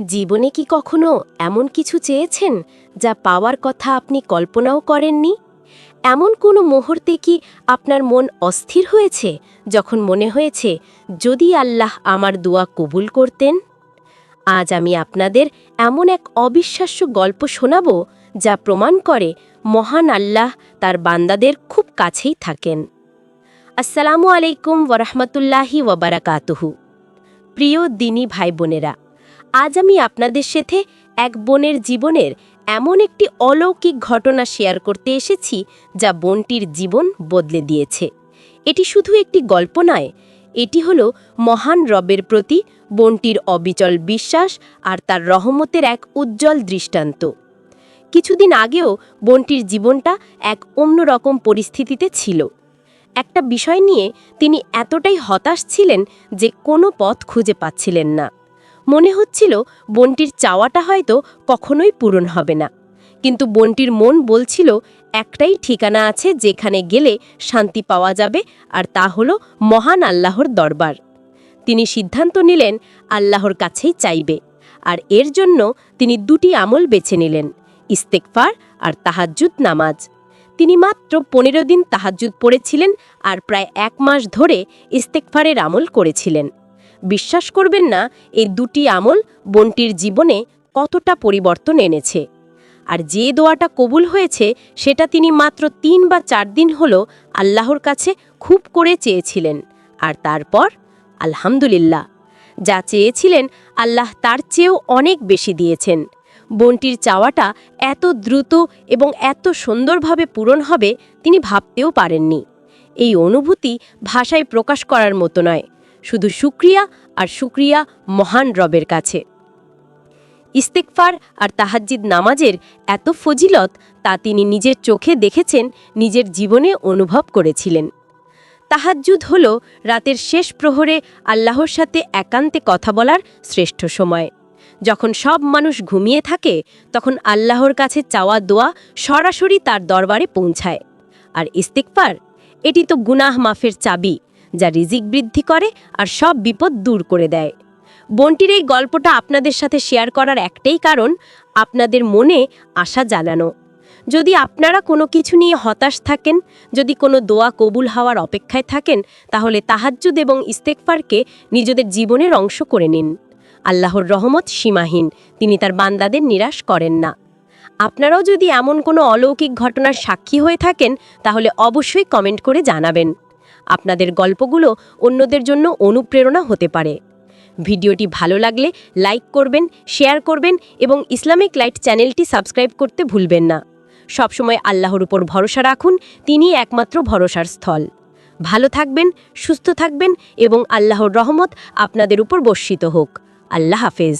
জীবনে কি কখনো এমন কিছু চেয়েছেন যা পাওয়ার কথা আপনি কল্পনাও করেননি? এমন কোনো মুহূর্তে কি আপনার মন অস্থির হয়েছে যখন মনে হয়েছে, যদি আল্লাহ আমার দোয়া কবুল করতেন? আজ আমি আপনাদের এমন এক অবিশ্বাস্য গল্প শোনাব যা প্রমাণ করে মহান আল্লাহ তার বান্দাদের খুব কাছেই থাকেন। আসসালামু আলাইকুম ওরহমতুল্লাহি ওবরাকাতুহু প্রিয় দিনী ভাই বোনেরা আজ আমি আপনাদের সাথে এক বোনের জীবনের এমন একটি অলৌকিক ঘটনা শেয়ার করতে এসেছি, যা বোনটির জীবন বদলে দিয়েছে। এটি শুধু একটি গল্প নয়, এটি হলো মহান রবের প্রতি বোনটির অবিচল বিশ্বাস আর তার রহমতের এক উজ্জ্বল দৃষ্টান্ত। কিছুদিন আগেও বোনটির জীবনটা এক অন্যরকম পরিস্থিতিতে ছিল। একটা বিষয় নিয়ে তিনি এতটাই হতাশ ছিলেন যে কোনো পথ খুঁজে পাচ্ছিলেন না। মনে হচ্ছিল বোনটির চাওয়াটা হয়তো কখনোই পূরণ হবে না। কিন্তু বোনটির মন বলছিল, একটাই ঠিকানা আছে যেখানে গেলে শান্তি পাওয়া যাবে, আর তা হলো মহান আল্লাহর দরবার। তিনি সিদ্ধান্ত নিলেন, আল্লাহর কাছেই চাইবে। আর এর জন্য তিনি দুটি আমল বেছে নিলেন ইস্তেকফার আর তাহাজ্জুদ নামাজ। তিনি মাত্র পনেরো দিন তাহাজ্জুদ পড়েছিলেন আর প্রায় এক মাস ধরে ইস্তেকফারের আমল করেছিলেন। বিশ্বাস করবেন না, এই দুটি আমল বোনটির জীবনে কতটা পরিবর্তন এনেছে। আর যে দোয়াটা কবুল হয়েছে, সেটা তিনি মাত্র তিন বা চার দিন হল আল্লাহর কাছে খুব করে চেয়েছিলেন। আর তারপর, আলহামদুলিল্লাহ, যা চেয়েছিলেন আল্লাহ তার চেয়েও অনেক বেশি দিয়েছেন। বোনটির চাওয়াটা এত দ্রুত এবং এত সুন্দরভাবে পূরণ হবে তিনি ভাবতেও পারেননি। এই অনুভূতি ভাষায় প্রকাশ করার মতো নয়। শুধু সুক্রিয়া আর সুক্রিয়া মহান রবের কাছে। ইস্তেকফার আর তাহাজ্জিদ নামাজের এত ফজিলত তা তিনি নিজের চোখে দেখেছেন, নিজের জীবনে অনুভব করেছিলেন। তাহাজ্জুদ হল রাতের শেষ প্রহরে আল্লাহর সাথে একান্তে কথা বলার শ্রেষ্ঠ সময়। যখন সব মানুষ ঘুমিয়ে থাকে, তখন আল্লাহর কাছে চাওয়া দোয়া সরাসরি তার দরবারে পৌঁছায়। আর ইস্তেকফার, এটি তো গুনাহ মাফের চাবি। যা রিজিক বৃদ্ধি করে আর সব বিপদ দূর করে দেয়। বোনটির এই গল্পটা আপনাদের সাথে শেয়ার করার একটাই কারণ, আপনাদের মনে আশা জ্বালানো যদি আপনারা কোনো কিছু নিয়ে হতাশ থাকেন, যদি কোনো দোয়া কবুল হওয়ার অপেক্ষায় থাকেন, তাহলে তাহাজ্জুদ এবং ইস্তেকফারকে নিজেদের জীবনের অংশ করে নিন। আল্লাহর রহমত সীমাহীন, তিনি তার বান্দাদের নিরাশ করেন না। আপনারাও যদি এমন কোনো অলৌকিক ঘটনার সাক্ষী হয়ে থাকেন, তাহলে অবশ্যই কমেন্ট করে জানাবেন। আপনাদের গল্পগুলো অন্যদের জন্য অনুপ্রেরণা হতে পারে। ভিডিওটি ভালো লাগলে লাইক করবেন, শেয়ার করবেন এবং ইসলামিক লাইট চ্যানেলটি সাবস্ক্রাইব করতে ভুলবেন না। সবসময় আল্লাহর উপর ভরসা রাখুন, তিনিই একমাত্র ভরসার স্থল। ভালো থাকবেন, সুস্থ থাকবেন এবং আল্লাহর রহমত আপনাদের উপর বর্ষিত হোক। আল্লাহ হাফেজ।